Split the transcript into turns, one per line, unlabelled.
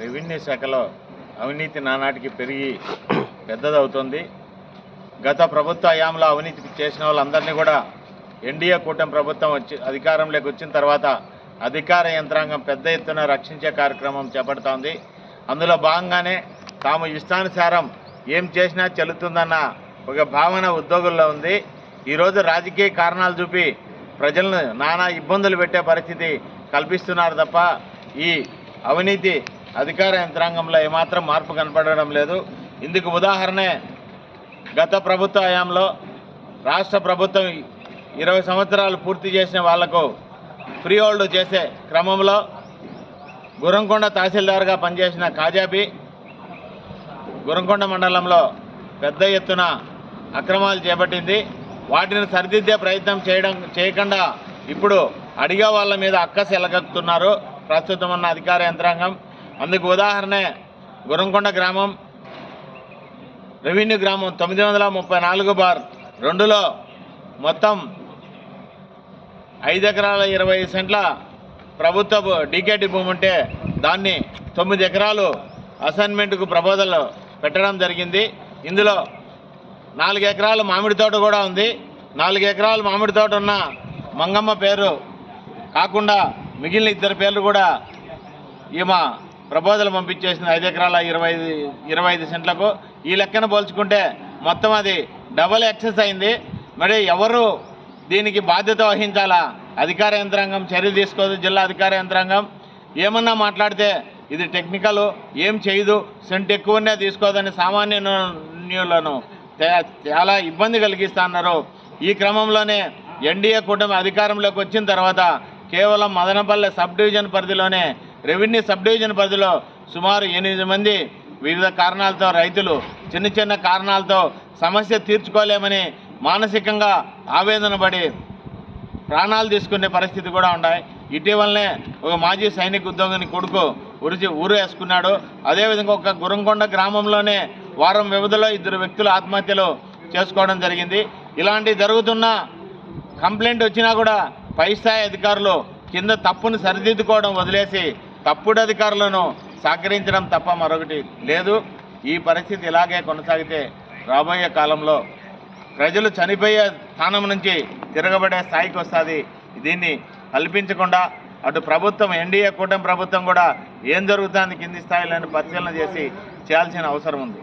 Revenue శాఖలో అవినీతి నానాటికి పెరిగి పెద్దదవుతుంది. గత ప్రభుత్వ హయాంలో అవినీతి చేసిన వాళ్ళందరినీ కూడా ఎన్డీఏ కూటమి ప్రభుత్వం వచ్చి అధికారంలోకి వచ్చిన తర్వాత అధికార యంత్రాంగం పెద్ద ఎత్తున రక్షించే కార్యక్రమం చేపడుతోంది. అందులో భాగంగానే తాము ఇష్టానుసారం ఏం చేసినా చెల్లుతుందన్న ఒక భావన ఉద్యోగుల్లో ఉంది. ఈరోజు రాజకీయ కారణాలు చూపి ప్రజలను నానా ఇబ్బందులు పెట్టే పరిస్థితి కల్పిస్తున్నారు తప్ప ఈ అవినీతి అధికార యంత్రాంగంలో ఏమాత్రం మార్పు కనపడడం లేదు. ఇందుకు ఉదాహరణే గత ప్రభుత్వ హయాంలో రాష్ట్ర ప్రభుత్వం ఇరవై సంవత్సరాలు పూర్తి చేసిన వాళ్ళకు ఫ్రీ హోల్డ్ చేసే క్రమంలో గురంకొండ తహసీల్దార్గా పనిచేసిన కాజాపి గురంకొండ మండలంలో పెద్ద ఎత్తున అక్రమాలు చేపట్టింది. వాటిని సరిదిద్దే ప్రయత్నం చేయడం చేయకుండా ఇప్పుడు అడిగే వాళ్ళ మీద అక్కసి ఎలగక్కుతున్నారు ప్రస్తుతం ఉన్న అధికార యంత్రాంగం అందుకు ఉదాహరణే గురంకొండ గ్రామం రెవెన్యూ గ్రామం తొమ్మిది వందల ముప్పై నాలుగు బార్ రెండులో మొత్తం ఐదు ఎకరాల ఇరవై సెంట్ల ప్రభుత్వ డీకేటీ భూమి ఉంటే దాన్ని తొమ్మిది ఎకరాలు అసైన్మెంట్కు ప్రపోజల్ పెట్టడం జరిగింది. ఇందులో నాలుగు ఎకరాలు మామిడి తోట కూడా ఉంది. నాలుగు ఎకరాలు మామిడి తోట ఉన్న మంగమ్మ పేరు కాకుండా మిగిలిన ఇద్దరు పేర్లు కూడా ఈమె ప్రపోజల్ పంపించేసింది ఐదు ఎకరాల ఇరవై ఐదు ఇరవై ఐదు సెంట్లకు. ఈ లెక్కన పోల్చుకుంటే మొత్తం అది డబల్ ఎక్సెస్ అయింది. మరి ఎవరు దీనికి బాధ్యత వహించాలా? అధికార యంత్రాంగం చర్యలు తీసుకోదు జిల్లా అధికార యంత్రాంగం. ఏమన్నా మాట్లాడితే ఇది టెక్నికల్ ఏం చేయదు సెంట్ ఎక్కువనే తీసుకోదని సామాన్యులను తే- చాలా ఇబ్బంది కలిగిస్తా అన్నారు. ఈ క్రమంలోనే ఎన్డీఏ కూటమి అధికారంలోకి వచ్చిన తర్వాత కేవలం మదనపల్లె సబ్ డివిజన్ పరిధిలోనే రెవెన్యూ సబ్ డివిజన్ పరిధిలో సుమారు ఎనిమిది మంది వివిధ కారణాలతో రైతులు చిన్న చిన్న కారణాలతో సమస్య తీర్చుకోలేమని మానసికంగా ఆవేదన పడి ప్రాణాలు తీసుకునే పరిస్థితి కూడా ఉన్నాయి. ఇటీవలనే ఒక మాజీ సైనిక ఉద్యోగిని కొడుకు ఉరిచి ఊరు వేసుకున్నాడు అదేవిధంగా ఒక గురంకొండ గ్రామంలోనే వారం వ్యవధిలో ఇద్దరు వ్యక్తులు ఆత్మహత్యలు చేసుకోవడం జరిగింది. ఇలాంటి జరుగుతున్న కంప్లైంట్ వచ్చినా కూడా పై స్థాయి అధికారులు కింద తప్పును సరిదిద్దుకోవడం వదిలేసి తప్పుడు అధికారులను సహకరించడం తప్ప మరొకటి లేదు. ఈ పరిస్థితి ఇలాగే కొనసాగితే రాబోయే కాలంలో ప్రజలు చనిపోయే స్థానం నుంచి తిరగబడే స్థాయికి వస్తుంది. దీన్ని కల్పించకుండా అటు ప్రభుత్వం ఎన్డీఏ కూటమి ప్రభుత్వం కూడా ఏం జరుగుతుంది కింది స్థాయిలో పరిశీలన చేసి చేయాల్సిన అవసరం ఉంది.